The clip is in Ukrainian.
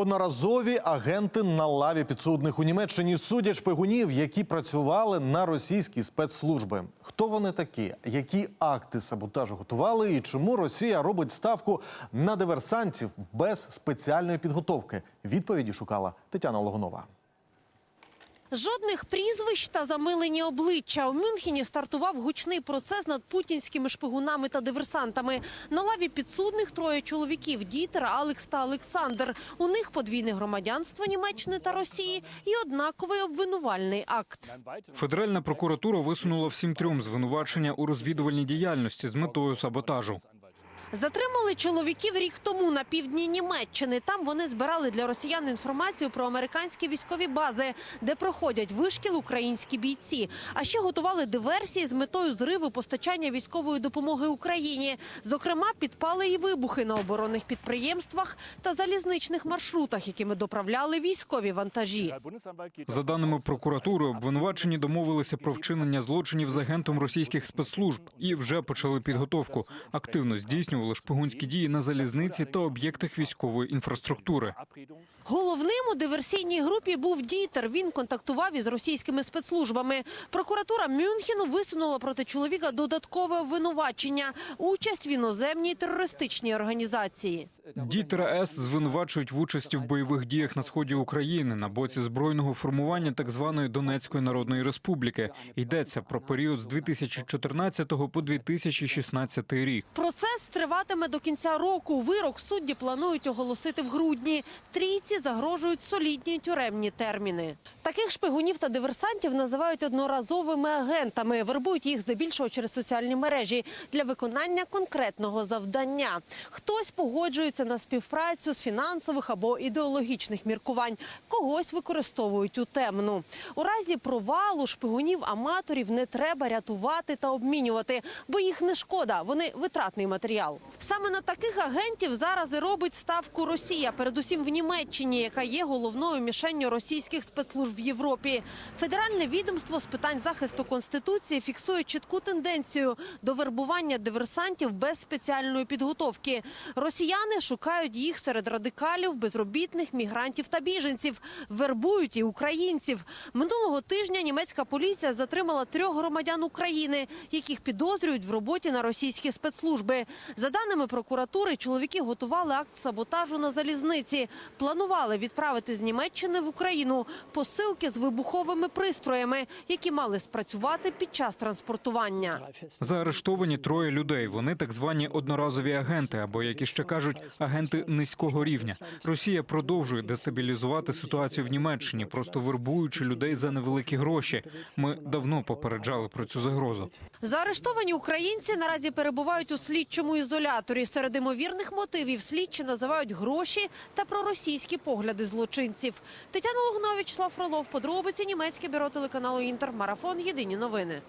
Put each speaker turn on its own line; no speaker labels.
Одноразові агенти на лаві підсудних у Німеччині судять шпигунів, які працювали на російські спецслужби. Хто вони такі? Які акти саботажу готували? І чому Росія робить ставку на диверсантів без спеціальної підготовки? Відповіді шукала Тетяна Логунова.
Жодних прізвищ та замилені обличчя. У Мюнхені стартував гучний процес над путінськими шпигунами та диверсантами. На лаві підсудних троє чоловіків – Дітер, Алекс та Олександр. У них подвійне громадянство Німеччини та Росії і однаковий обвинувальний акт.
Федеральна прокуратура висунула всім трьом звинувачення у розвідувальній діяльності з метою саботажу.
Затримали чоловіків рік тому на півдні Німеччини. Там вони збирали для росіян інформацію про американські військові бази, де проходять вишкіл українські бійці. А ще готували диверсії з метою зриву постачання військової допомоги Україні. Зокрема, підпали і вибухи на оборонних підприємствах та залізничних маршрутах, якими доправляли військові вантажі.
За даними прокуратури, обвинувачені домовилися про вчинення злочинів з агентом російських спецслужб і вже почали підготовку. Активно здійснювали шпигунські дії на залізниці та об'єктах військової інфраструктури.
Головним у диверсійній групі був Дітер. Він контактував із російськими спецслужбами. Прокуратура Мюнхену висунула проти чоловіка додаткове обвинувачення – участь в іноземній терористичній організації.
Дітера С звинувачують в участі в бойових діях на сході України на боці збройного формування так званої Донецької Народної Республіки. Йдеться про період з 2014 по 2016 рік.
Процес триватиме до кінця року. Вирок судді планують оголосити в грудні. Трійці загрожують солідні тюремні терміни. Таких шпигунів та диверсантів називають одноразовими агентами. Вербують їх здебільшого через соціальні мережі для виконання конкретного завдання. Хтось погоджується на співпрацю з фінансових або ідеологічних міркувань. Когось використовують у темну. У разі провалу шпигунів-аматорів не треба рятувати та обмінювати, бо їх не шкода. Вони витратний матеріал. Саме на таких агентів зараз і робить ставку Росія, передусім в Німеччині, яка є головною мішенню російських спецслужб в Європі. Федеральне відомство з питань захисту конституції фіксує чітку тенденцію до вербування диверсантів без спеціальної підготовки. Росіяни шукають їх серед радикалів, безробітних, мігрантів та біженців. Вербують і українців. Минулого тижня німецька поліція затримала трьох громадян України, яких підозрюють в роботі на російські спецслужби. За даними прокуратури, чоловіки готували акт саботажу на залізниці. Планували відправити з Німеччини в Україну посилки з вибуховими пристроями, які мали спрацювати під час транспортування.
Заарештовані троє людей. Вони так звані одноразові агенти, або як іще кажуть, агенти низького рівня. Росія продовжує дестабілізувати ситуацію в Німеччині, просто вербуючи людей за невеликі гроші. Ми давно попереджали про цю загрозу.
Заарештовані українці наразі перебувають у слідчому ізоляторі. Серед імовірних мотивів слідчі називають гроші та проросійські погляди злочинців. Тетяна Лугнович, Слав Фролов, подробиці німецьке бюро телеканалу Інтер, марафон. Єдині новини.